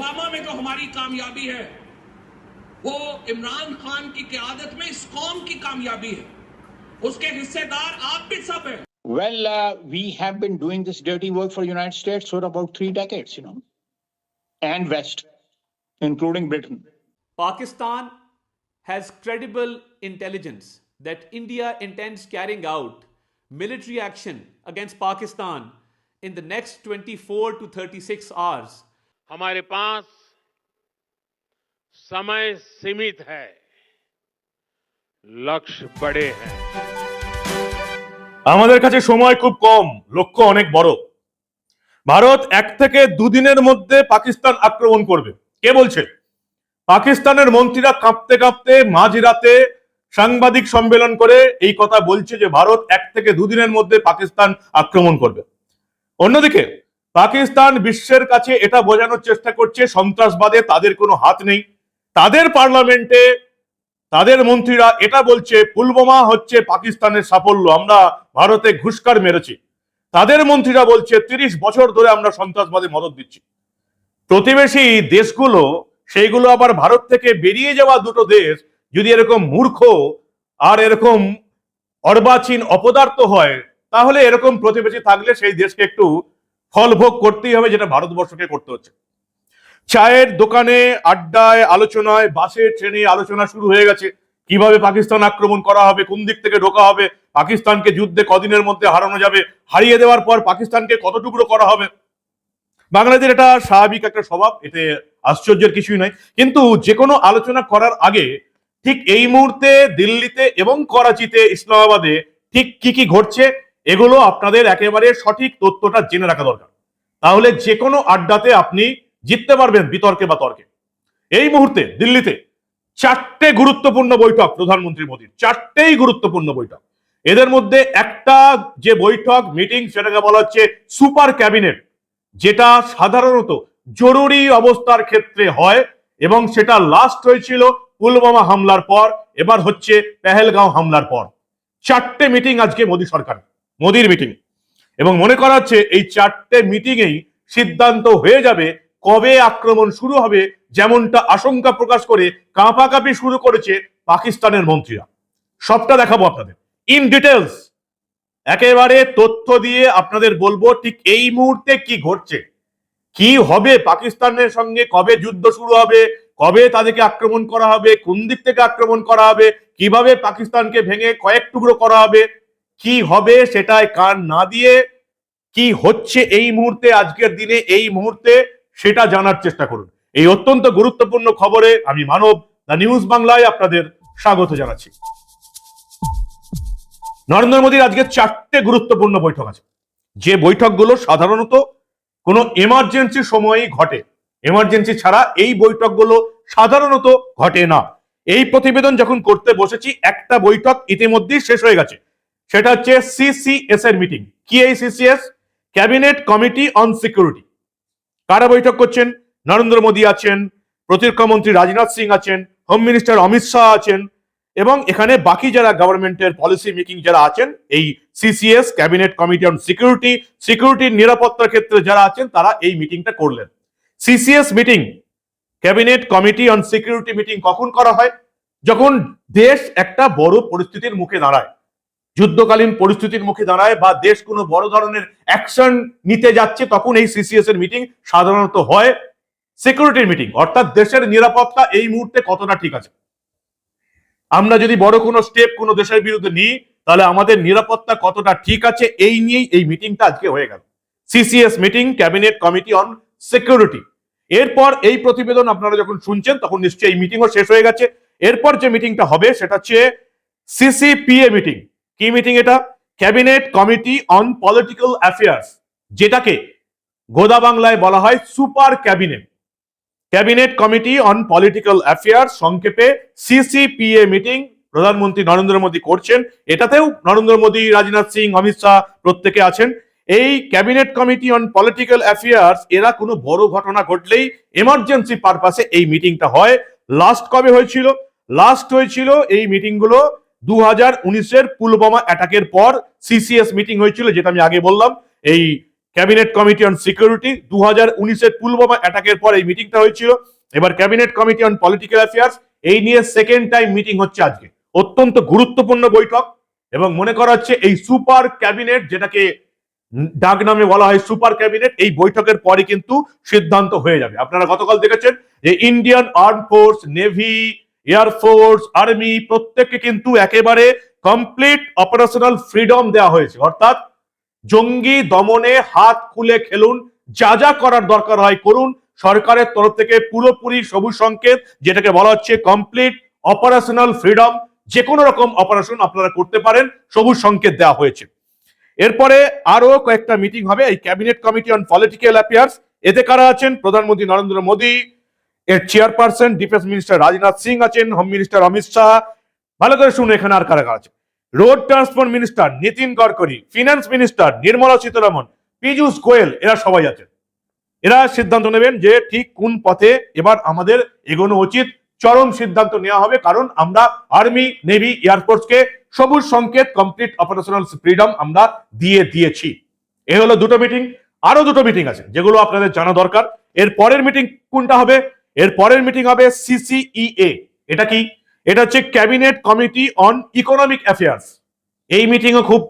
पुलवामा में जो हमारी कामयाबी है वो इमरान खान की क्यादत में इस कौम की कामयाबी है उसके हिस्सेदार आप भी सब हैं Well, uh, we have been doing this dirty work for United States for about three decades, you know, and West, including Britain. Pakistan has credible intelligence that India intends carrying out military action against Pakistan in the next 24 to 36 hours. हमारे पास समय सीमित है लक्ष्य बड़े हैं আমাদের কাছে সময় খুব কম লক্ষ্য অনেক বড় ভারত এক থেকে দুদিনের মধ্যে পাকিস্তান আক্রমণ করবে কে বলছে পাকিস্তানের মন্ত্রীরা কাঁপতে কাঁপতে মাঝরাতে সাংবাদিক সম্মেলন করে এই কথা বলছে যে ভারত এক থেকে দুদিনের মধ্যে পাকিস্তান আক্রমণ করবে অন্যদিকে পাকিস্তান বিশ্বের কাছে এটা বোঝানোর চেষ্টা করছে, সন্ত্রাসবাদে তাদের কোনো হাত নেই। তাদের পার্লামেন্টে তাদের মন্ত্রীরা এটা বলছে, পুলওয়ামা হচ্ছে পাকিস্তানের সাফল্য, আমরা ভারতে ঘুষকার মেরেছি। তাদের মন্ত্রীরা বলছে, তিরিশ বছর ধরে আমরা সন্ত্রাসবাদে মদত দিচ্ছি। প্রতিবেশী দেশগুলো, সেইগুলো আবার ভারত থেকে বেরিয়ে যাওয়া দুটো দেশ, যদি এরকম মূর্খ আর এরকম অর্বাচীন অপদার্থ হয়, তাহলে এরকম প্রতিবেশী থাকলে সেই দেশকে একটু ফলভোগ করতেই হবে, যেটা ভারতবর্ষকে করতে হচ্ছে। চায়ের দোকানে, আড্ডায়, আলোচনায়, বাসে, ট্রেনে আলোচনা শুরু হয়ে গেছে। কীভাবে পাকিস্তান আক্রমণ করা হবে, কোন দিক থেকে ঢোকা হবে, পাকিস্তানকে যুদ্ধে কদিনের মধ্যে হারানো যাবে, হারিয়ে দেওয়ার পর পাকিস্তানকে কত টুকরো করা হবে? বাংলাদেশের এটা স্বাভাবিক একটা স্বভাব, এতে আশ্চর্যের কিছুই নয় কিন্তু যে কোনো আলোচনা করার আগে ঠিক এই মুহূর্তে দিল্লিতে এবং করাচিতে, ইসলামাবাদে ঠিক কি কি ঘটছে এগুলো আপনাদের একেবারে সঠিক তথ্যটা জেনে রাখা দরকার। তাহলে যে কোনো আড্ডাতে আপনি জিততে পারবেন বিতর্কে বা তর্কে। এই মুহূর্তে দিল্লিতে চারটে গুরুত্বপূর্ণ বৈঠক প্রধানমন্ত্রী মোদীর। চারটেই গুরুত্বপূর্ণ বৈঠক। এদের মধ্যে একটা যে বৈঠক মিটিং সেটাকে বলা হচ্ছে সুপার ক্যাবিনেট যেটা সাধারণত জরুরি অবস্থার ক্ষেত্রে হয় এবং সেটা লাস্ট হয়েছিল পুলওয়ামা হামলার পর, এবার হচ্ছে পেহেলগাঁও হামলার পর। চারটে মিটিং আজকে মোদী সরকার মোদির মিটিং এবং মনে করা হচ্ছে এই চারটে মিটিংয়েই সিদ্ধান্ত হয়ে যাবে কবে আক্রমণ শুরু হবে যেমনটা আশঙ্কা প্রকাশ করে কাঁপাকাঁপি শুরু করেছে পাকিস্তানের মন্ত্রীরা। সবটা দেখাবো আপনাদের। ইন ডিটেলস একেবারে তথ্য দিয়ে আপনাদের বলব ঠিক এই মুহূর্তে কি ঘটছে। কি হবে পাকিস্তানের সঙ্গে, কবে যুদ্ধ শুরু হবে, কবে তাদেরকে আক্রমণ করা হবে, কোন দিক থেকে আক্রমণ করা হবে, কীভাবে পাকিস্তানকে ভেঙে কয়েক টুকরো করা হবে কি হবে সেটায় কান না দিয়ে কি হচ্ছে এই মুহূর্তে, আজকের দিনে এই মুহূর্তে সেটা জানার চেষ্টা করুন। এই অত্যন্ত গুরুত্বপূর্ণ খবরে আমি মানব, দ্য নিউজ বাংলায় আপনাদের স্বাগত জানাচ্ছি। নরেন্দ্র মোদীর আজকে চারটে গুরুত্বপূর্ণ বৈঠক আছে। যে বৈঠকগুলো সাধারণত কোনো এমার্জেন্সি সময়েই ঘটে। এমার্জেন্সি ছাড়া এই বৈঠকগুলো সাধারণত ঘটে না। এই প্রতিবেদন যখন করতে বসেছি, একটা বৈঠক ইতিমধ্যেই শেষ হয়ে গেছে। সেটা হচ্ছে সিসিএস এর মিটিং কি এই CCS cabinet committee on security কারা বৈঠক করছেন? নরেন্দ্র মোদী আছেন, প্রতিরক্ষা মন্ত্রী রাজনাথ সিং আছেন হোম মিনিস্টার অমিত শাহ আছেন, এবং এখানে বাকি যারা গভর্নমেন্টের পলিসি মেকিং যারা আছেন, এই CCS cabinet committee on security সিকিউরিটির নিরাপত্তার ক্ষেত্রে যারা আছেন, তারা এই মিটিংটা করলেন। CCS meeting cabinet committee on security meeting কখন করা হয়? যখন দেশ একটা বড় পরিস্থিতির মুখে দাঁড়ায়। যুদ্ধকালীন পরিস্থিতির মুখে দাঁড়ায় বা দেশ কোনো বড় ধরনের অ্যাকশন নিতে যাচ্ছে, তখন এই সিসিএস এর মিটিং সাধারণত হয় সিকিউরিটির মিটিং অর্থাৎ দেশের নিরাপত্তা এই মুহূর্তে কতটা ঠিক আছে? আমরা যদি বড় কোনো স্টেপ কোনো দেশের বিরুদ্ধে নিই, তাহলে আমাদের নিরাপত্তা কতটা ঠিক আছে এই নিয়েই এই মিটিংটা আজকে হয়ে গেল। CCS meeting cabinet committee on security এরপর এই প্রতিবেদন আপনারা যখন শুনছেন, তখন নিশ্চয়ই এই মিটিংও শেষ হয়ে গেছে। এরপর যে মিটিংটা হবে, সেটা হচ্ছে সিসিপিএ মিটিং কি মিটিং এটা? Cabinet committee on political affairs যেটাকে গোদা বাংলায় বলা হয় super cabinet cabinet committee on political affairs সংক্ষেপে সিসিপিএ মিটিং প্রধানমন্ত্রী নরেন্দ্র মোদী করছেন। এটাতেও নরেন্দ্র মোদী, রাজনাথ সিং, অমিত শাহ প্রত্যেকে আছেন। এই cabinet committee on political affairs এরা কোনো বড় ঘটনা ঘটলেই এমার্জেন্সি পারপাসে এই মিটিংটা হয়। লাস্ট কবে হয়েছিল? লাস্ট হয়েছিল এই মিটিংগুলো দু হাজার উনিশের পুলওয়ামা অ্যাটাকের পর সিসিএস মিটিং হয়েছিল, যেটা আমি আগে বললাম। এই ক্যাবিনেট কমিটি অন সিকিউরিটি দু হাজার উনিশের পুলওয়ামা অ্যাটাকের পর এই মিটিংটা হয়েছিল। এবার cabinet committee on political affairs এই নিয়ে সেকেন্ড টাইম মিটিং হচ্ছে আজকে। অত্যন্ত গুরুত্বপূর্ণ বৈঠক এবং মনে করা হচ্ছে এই সুপার ক্যাবিনেট যেটাকে ডাক নামে বলা হয় সুপার ক্যাবিনেট এই বৈঠকের পরে কিন্তু সিদ্ধান্ত হয়ে যাবে। আপনারা গতকাল দেখেছেন যে Indian arm force navy air force army প্রত্যেককে কিন্তু একেবারে কমপ্লিট অপারেশনাল ফ্রিডম দেওয়া হয়েছে। অর্থাৎ জঙ্গি দমনে হাত খুলে খেলুন, যা যা করার দরকার হয় করুন। সরকারের তরফ থেকে পুরোপুরি সবুজ সংকেত, যেটাকে বলা হচ্ছে কমপ্লিট অপারেশনাল ফ্রিডম যে কোনো রকম অপারেশন আপনারা করতে পারেন, সবুজ সংকেত দেওয়া হয়েছে। এরপরে আরও কয়েকটা মিটিং হবে। এই cabinet committee on political affairs এতে কারা আছেন? প্রধানমন্ত্রী নরেন্দ্র মোদী এর chairperson defence minister Rajnath Singh আছেন, হোম মিনিস্টার অমিত শাহ। ভালো করে শুনুন, এখানে আর কারা আছে? Road transport minister Nitin Gadkari, finance minister Nirmala Sitharaman, Piyush Goyal, এরা সবাই আছেন। এরা সিদ্ধান্ত নেবেন যে ঠিক কোন পথে এবার আমাদের এগোনো উচিত। চরম সিদ্ধান্ত নেওয়া হবে, কারণ আমরা আর্মি, নেভি এয়ারফোর্সকে সবুজ সংকেত, কমপ্লিট অপারেশনাল ফ্রিডম আমরা দিয়ে দিয়েছি। এ হলো দুটো মিটিং আরও দুটো মিটিং আছে, যেগুলো আপনাদের জানা দরকার। এর পরের মিটিং কোনটা হবে? এর পরের মিটিং হবে সিসিইএ এটা কি? এটা হচ্ছে cabinet committee on economic affairs এই মিটিংও খুব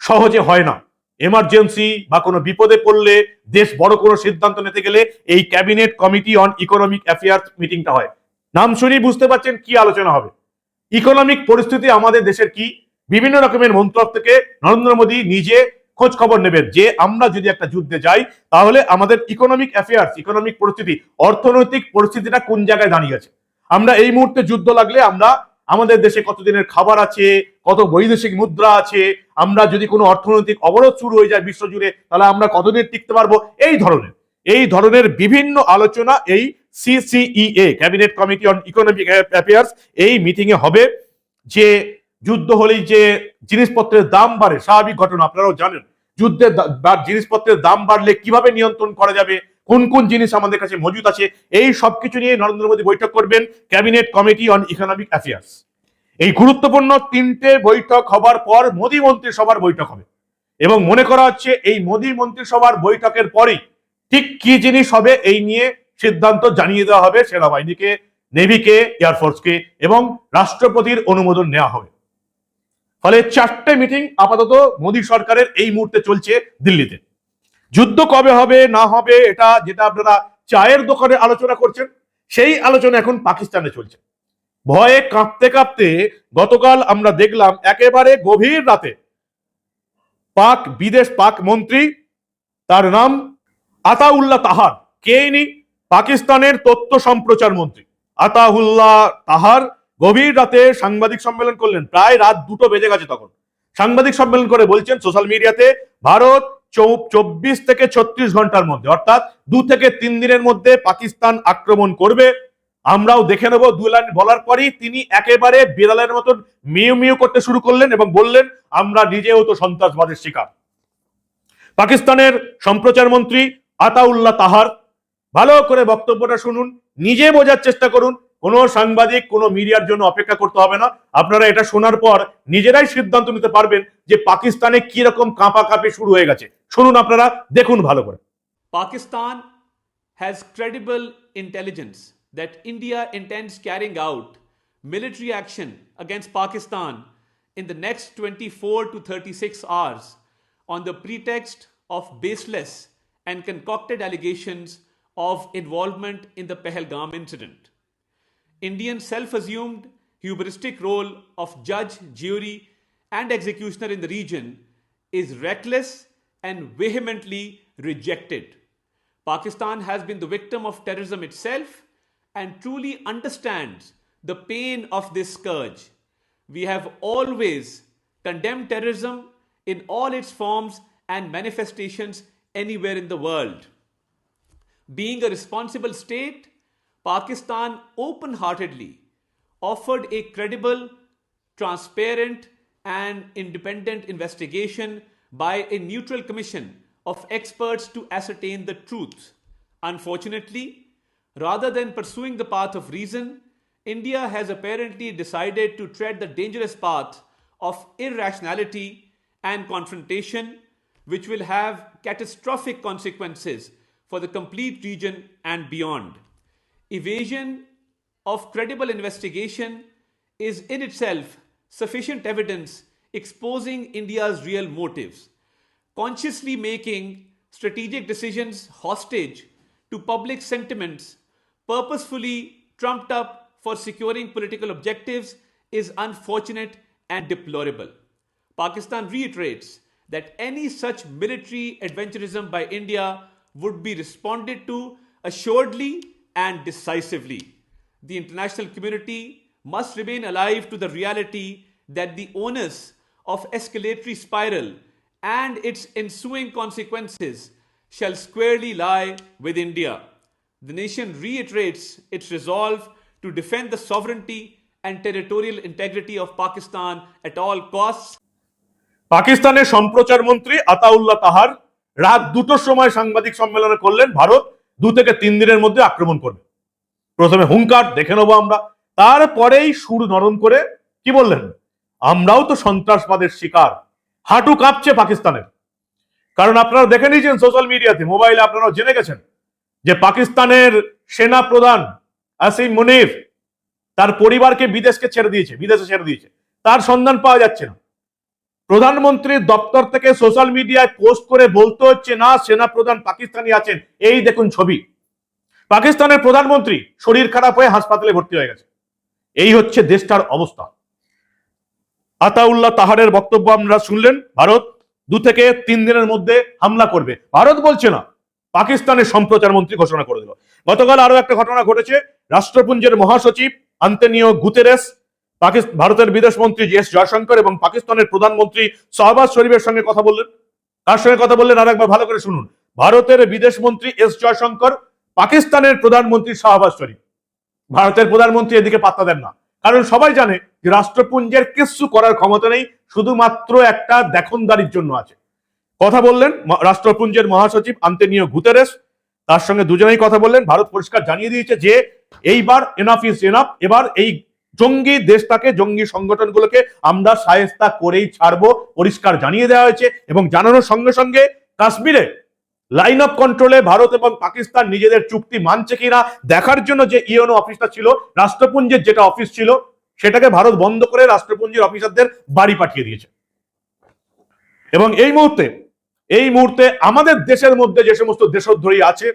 সহজে হয় না। এমার্জেন্সি বা কোনো বিপদে পড়লে দেশ বড় কোনো সিদ্ধান্ত নিতে গেলে এই cabinet committee on economic affairs মিটিংটা হয়। নাম শুনেই বুঝতে পারছেন কি আলোচনা হবে। ইকোনমিক পরিস্থিতি আমাদের দেশের কি? বিভিন্ন রকমের মন্ত্রক থেকে নরেন্দ্র মোদী নিজে খোঁজ খবর নেবেন। যে আমরা যদি একটা যুদ্ধে যাই, তাহলে আমাদের ইকোনমিক অ্যাফেয়ার্স ইকোনমিক পরিস্থিতি, অর্থনৈতিক পরিস্থিতিটা কোন জায়গায় দাঁড়িয়েছে আমরা এই মুহূর্তে যুদ্ধ লাগলে আমরা, আমাদের দেশে কতদিনের খাবার আছে, কত বৈদেশিক মুদ্রা আছে, আমরা যদি কোনো অর্থনৈতিক অবরোধ শুরু হয়ে যায় বিশ্বজুড়ে তাহলে আমরা কতদিন টিকতে পারব? এই ধরনের। এই ধরনের বিভিন্ন আলোচনা এই CCEA cabinet committee on economic affairs এই মিটিং এ হবে যে যুদ্ধ হলেই যে জিনিসপত্রের দাম বাড়ে, স্বাভাবিক ঘটনা, আপনারাও জানেন। যুদ্ধের জিনিসপত্রের দাম বাড়লে কীভাবে নিয়ন্ত্রণ করা যাবে, কোন কোন জিনিস আমাদের কাছে মজুদ আছে, এই সবকিছু নিয়ে নরেন্দ্র মোদী বৈঠক করবেন cabinet committee on economic affairs. এই গুরুত্বপূর্ণ তিনটে বৈঠক হবার পর মোদী মন্ত্রিসভার বৈঠক হবে। এবং মনে করা হচ্ছে এই মোদী মন্ত্রিসভার বৈঠকের পরেই ঠিক কি জিনিস হবে এই নিয়ে সিদ্ধান্ত জানিয়ে দেওয়া হবে সেনাবাহিনীকে, নেভিকে, এয়ারফোর্সকে এবং রাষ্ট্রপতির অনুমোদন নেওয়া হবে। ফলে চারটে মিটিং আপাতত মোদী সরকারের এই মুহূর্তে চলছে দিল্লিতে। যুদ্ধ কবে হবে, না হবে, এটা যেটা আপনারা চায়ের দোকানে আলোচনা করছেন, সেই আলোচনা এখন পাকিস্তানে চলছে। ভয়ে কাঁপতে কাঁপতে গতকাল আমরা দেখলাম একেবারে গভীর রাতে পাক বিদেশ পাক মন্ত্রী, তার নাম আতাউল্লাহ তাহার। কে ইনি? পাকিস্তানের তথ্য সম্প্রচার মন্ত্রী, আতাউল্লাহ তাহার। গভীর রাতে সাংবাদিক সম্মেলন করলেন, প্রায় রাত দুটো বেজে গেছে তখন। সাংবাদিক সম্মেলন করে বলছেন সোশ্যাল মিডিয়াতে ভারত চব্বিশ থেকে ছত্রিশ ঘণ্টার মধ্যে, অর্থাৎ দু থেকে তিন দিনের মধ্যে পাকিস্তান আক্রমণ করবে। আমরাও দেখে নেব, দু লাইন বলার পরই তিনি একেবারে বিড়ালের মতন মিউ মিউ করতে শুরু করলেন এবং বললেন, আমরা নিজেও তো সন্ত্রাসবাদের শিকার। পাকিস্তানের সম্প্রচার মন্ত্রী আতাউল্লাহ তাহার, ভালো করে বক্তব্যটা শুনুন, নিজে বোঝার চেষ্টা করুন কোনো সাংবাদিক কোনো মিডিয়ার জন্য অপেক্ষা করতে হবে না আপনারা এটা শোনার পর নিজেরাই সিদ্ধান্ত নিতে পারবেন যে পাকিস্তানে কি রকম কাঁপাকাঁপি শুরু হয়ে গেছে শুনুন আপনারা দেখুন ভালো করে Pakistan has credible intelligence that India intends carrying out military action against Pakistan in the next 24 to 36 hours on the pretext of baseless and concocted allegations of involvement in the Pahalgam incident. Indian self assumed hubristic role of judge, jury, and executioner in the region is reckless and vehemently rejected. Pakistan has been the victim of terrorism itself and truly understands the pain of this scourge. We have always condemned terrorism in all its forms and manifestations anywhere in the world. Being a responsible state, Pakistan open heartedly offered a credible, transparent, and independent investigation by a neutral commission of experts to ascertain the truth. Unfortunately, rather than pursuing the path of reason, India has apparently decided to tread the dangerous path of irrationality and confrontation which will have catastrophic consequences for the complete region and beyond. Evasion of credible investigation is in itself sufficient evidence exposing India's real motives. Consciously making strategic decisions hostage to public sentiments, purposefully trumped up for securing political objectives, is unfortunate and deplorable. Pakistan reiterates that any such military adventurism by India would be responded to assuredly and decisively. The international community must remain alive to the reality that the onus of escalatory spiral and its ensuing consequences shall squarely lie with India. The nation reiterates its resolve to defend the sovereignty and territorial integrity of Pakistan at all costs পাকিস্তানের সম্প্রচার মন্ত্রী আতাউল্লাহ তাহার রাত দুটোর সময় সাংবাদিক সম্মেলনে করলেন ভারত দু থেকে তিন দিনের মধ্যে আক্রমণ করবে। প্রথমে হুঙ্কার, দেখে নেব আমরা। তারপরেই সুর নরম করে, কি বললেন? আমরাও তো সন্ত্রাসবাদের শিকার। হাঁটু কাঁপছে পাকিস্তানের। কারণ আপনারা দেখে নিয়েছেন সোশ্যাল মিডিয়াতে মোবাইলে আপনারা জেনে গেছেন যে পাকিস্তানের সেনা প্রধান আসিম মুনির তার পরিবারকে বিদেশকে ছেড়ে দিয়েছে, বিদেশে ছেড়ে দিয়েছে। তার সন্ধান পাওয়া যাচ্ছে না। প্রধানমন্ত্রীর দপ্তর থেকে সোশ্যাল মিডিয়ায় পোস্ট করে বলতে হচ্ছে, না সেনা প্রধান পাকিস্তানি আছেন। এই দেখুন ছবি। পাকিস্তানের প্রধানমন্ত্রী শরীর খারাপ হয়ে হাসপাতালে ভর্তি হয়ে গেছে। এই হচ্ছে দেশটার অবস্থা। আতাউল্লাহ তাহারের বক্তব্য আপনারা শুনলেন। ভারত দু থেকে তিন দিনের মধ্যে হামলা করবে। ভারত বলছে না, পাকিস্তানের সম্প্রচার মন্ত্রী ঘোষণা করে দিল। গতকাল আরও একটা ঘটনা ঘটেছে। রাষ্ট্রপুঞ্জের মহাসচিব আন্তনিও গুতেরেস ভারতের বিদেশ মন্ত্রী এস জয়শঙ্কর এবং পাকিস্তানের প্রধানমন্ত্রী শাহবাজ শরীফের সঙ্গে কথা বললেন। তার সঙ্গে কথা বললেন? আর একবার ভালো করে শুনুন। ভারতের বিদেশ মন্ত্রী এস জয়শঙ্কর, পাকিস্তানের প্রধানমন্ত্রী শাহবাজ শরীফ। ভারতের প্রধানমন্ত্রী এদিকে পাত্তা দেন না। কারণ সবাই জানে যে রাষ্ট্রপুঞ্জের কিচ্ছু করার ক্ষমতা নেই, শুধুমাত্র একটা দেখনদারির জন্য আছে। কথা বললেন রাষ্ট্রপুঞ্জের মহাসচিব আন্তনিও গুতেরেস। তার সঙ্গে দুজনেই কথা বললেন। ভারত পরিষ্কার জানিয়ে দিয়েছে যে, এইবার এনাফ ইজ এনাফ এবার এই জঙ্গি দেশটাকে, জঙ্গি সংগঠনগুলোকে আমরা সায়স্তা করেই ছাড়বো, পরিষ্কার জানিয়ে দেওয়া হয়েছে এবং জানানোর সঙ্গে সঙ্গে কাশ্মীরে লাইন অফ কন্ট্রোলে ভারত এবং পাকিস্তান নিজেদের চুক্তি মানছে কিনা দেখার জন্য যে ইওনো অফিসটা ছিল, রাষ্ট্রপুঞ্জের যেটা অফিস ছিল, সেটাকে ভারত বন্ধ করে রাষ্ট্রপুঞ্জের অফিসারদের বাড়ি পাঠিয়ে দিয়েছে। এবং এই মুহূর্তে এই মুহূর্তে আমাদের দেশের মধ্যে যে সমস্ত দেশদ্রোহী আছে,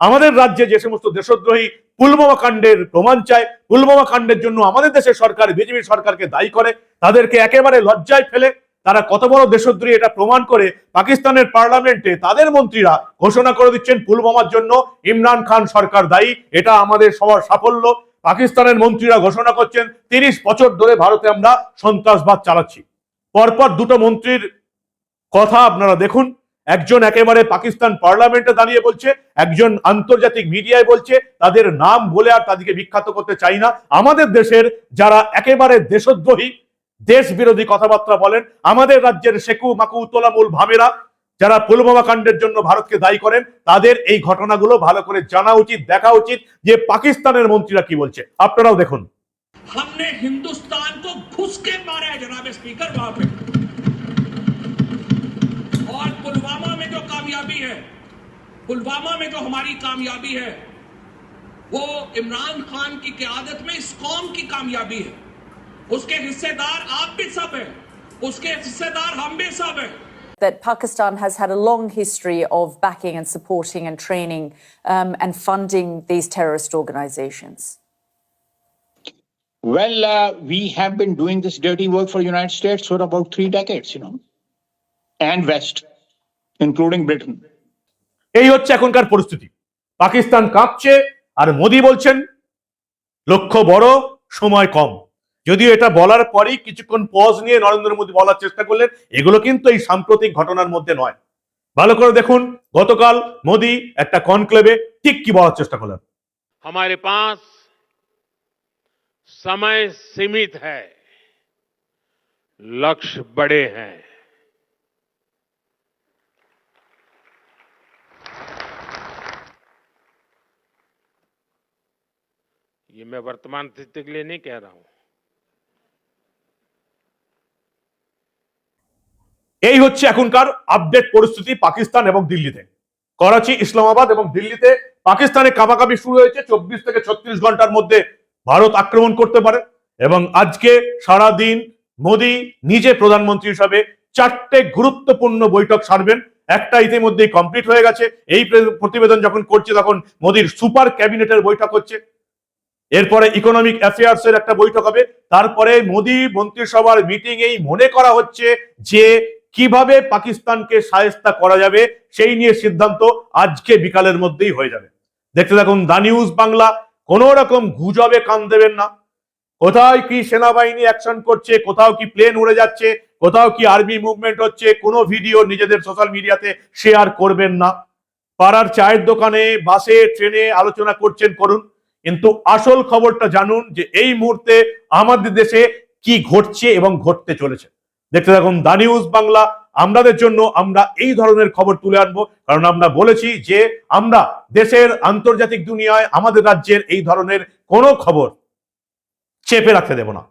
আমাদের রাজ্যে যে সমস্ত দেশদ্রোহী পুলওয়ামা কাণ্ডের প্রমাণ চায়। পুলবামা কাণ্ডের জন্য আমাদের দেশের সরকার, বিজেপি সরকারকে দায়ী করে। তাদেরকে একেবারে লজ্জায় ফেলে। তারা কত বড় দেশদ্রোহী এটা প্রমাণ করে। পাকিস্তানের পার্লামেন্টে তাদের মন্ত্রীরা ঘোষণা করে দিচ্ছেন পুলবামার জন্য ইমরান খান সরকার দায়ী। এটা আমাদের সবার সাফল্য। পাকিস্তানের মন্ত্রীরা ঘোষণা করছেন, তিরিশ বছর ধরে ভারতে আমরা সন্ত্রাসবাদ চালাচ্ছি। পরপর দুটো মন্ত্রীর কথা আপনারা দেখুন। একজন একেবারে পাকিস্তান পার্লামেন্টে দাঁড়িয়ে বলছে একজন আন্তর্জাতিক মিডিয়ায় বলছে তাদের নাম বলে আর তাদেরকে বিখ্যাত করতে চাই না আমাদের দেশের যারা একেবারে দেশদ্রোহী দেশ বিরোধী কথাবার্তা বলেন আমাদের রাজ্যের শেকু মাকু তোলামুল ভামেরা যারা পুলওয়ামা কাণ্ডের জন্য ভারতকে দায়ী করেন তাদের এই ঘটনাগুলো ভালো করে জানা উচিত দেখা উচিত যে পাকিস্তানের মন্ত্রীরা কি বলছে আপনারাও দেখুন हमने हिंदुस्तान को घुस के मारा है जनाब स्पीकर वहां पे कामयाबी है पुलवामा में जो हमारी कामयाबी है वो इमरान खान की क्यादत में इस कौम की कामयाबी है उसके हिस्सेदार आप भी सब हैं उसके हिस्सेदार हम भी सब हैं that Pakistan has had a long history of backing and supporting and training um, and funding these terrorist organizations. Well, uh, we have been doing this dirty work for United States for about three decades, you know, and West, including Britain. এই হচ্ছে এখনকার পরিস্থিতি পাকিস্তান কাঁপছে আর মোদি বলছেন লক্ষ্য বড় সময় কম যদিও এটা বলার পরেই কিছুক্ষণ পজ নিয়ে নরেন্দ্র মোদী বলার চেষ্টা করলেন এগুলো কিন্তু এই সাম্প্রতিক ঘটনার মধ্যে নয় ভালো করে দেখুন গতকাল মোদি একটা কনক্লেভে ঠিক কি বলার চেষ্টা করলেন हमारे पास समय सीमित है लक्ष्य बड़े हैं ये मैं वर्तमान स्थिति के लिए नहीं कह रहा हूं এই হচ্ছে এখনকার আপডেট পরিস্থিতি পাকিস্তান এবং দিল্লিতে করাচি ইসলামাবাদ এবং দিল্লিতে পাকিস্তানে কাবাকাবি শুরু হয়েছে চব্বিশ থেকে ছত্রিশ ঘন্টার মধ্যে ভারত আক্রমণ করতে পারে এবং আজকে সারা দিন মোদী নিজে প্রধানমন্ত্রী হিসাবে চারটে গুরুত্বপূর্ণ বৈঠক সারবেন একটা ইতিমধ্যেই কমপ্লিট হয়ে গেছে এই প্রে- প্রতিবেদন যখন করছে তখন মোদীর সুপার ক্যাবিনেটের বৈঠক হচ্ছে এরপরে ইকোনমিক অ্যাফেয়ার্স এর একটা বৈঠক হবে। তারপরে মোদী মন্ত্রিসভার মিটিং এই মনে করা হচ্ছে যে কীভাবে পাকিস্তানকে সায়স্তা করা যাবে সেই নিয়ে সিদ্ধান্ত আজকে বিকালের মধ্যেই হয়ে যাবে। দেখতে থাকুন দা নিউজ বাংলা। কোন রকম গুজবে কান দেবেন না। কোথায় কি সেনাবাহিনী অ্যাকশন করছে, কোথাও কি প্লেন উড়ে যাচ্ছে, কোথাও কি আর্মি মুভমেন্ট হচ্ছে, কোনো ভিডিও নিজেদের সোশ্যাল মিডিয়াতে শেয়ার করবেন না। পাড়ার চায়ের দোকানে, বাসে, ট্রেনে আলোচনা করছেন, করুন। কিন্তু আসল খবরটা জানুন যে এই মুহূর্তে আমাদের দেশে কি ঘটছে এবং ঘটতে চলেছে। দেখতে থাকুন দা নিউজ বাংলা। আমাদের জন্য আমরা এই ধরনের খবর তুলে আনব। কারণ আমরা বলেছি যে আমরা দেশের আন্তর্জাতিক দুনিয়ায় আমাদের রাজ্যের এই ধরনের কোনো খবর চেপে রাখতে দেব না।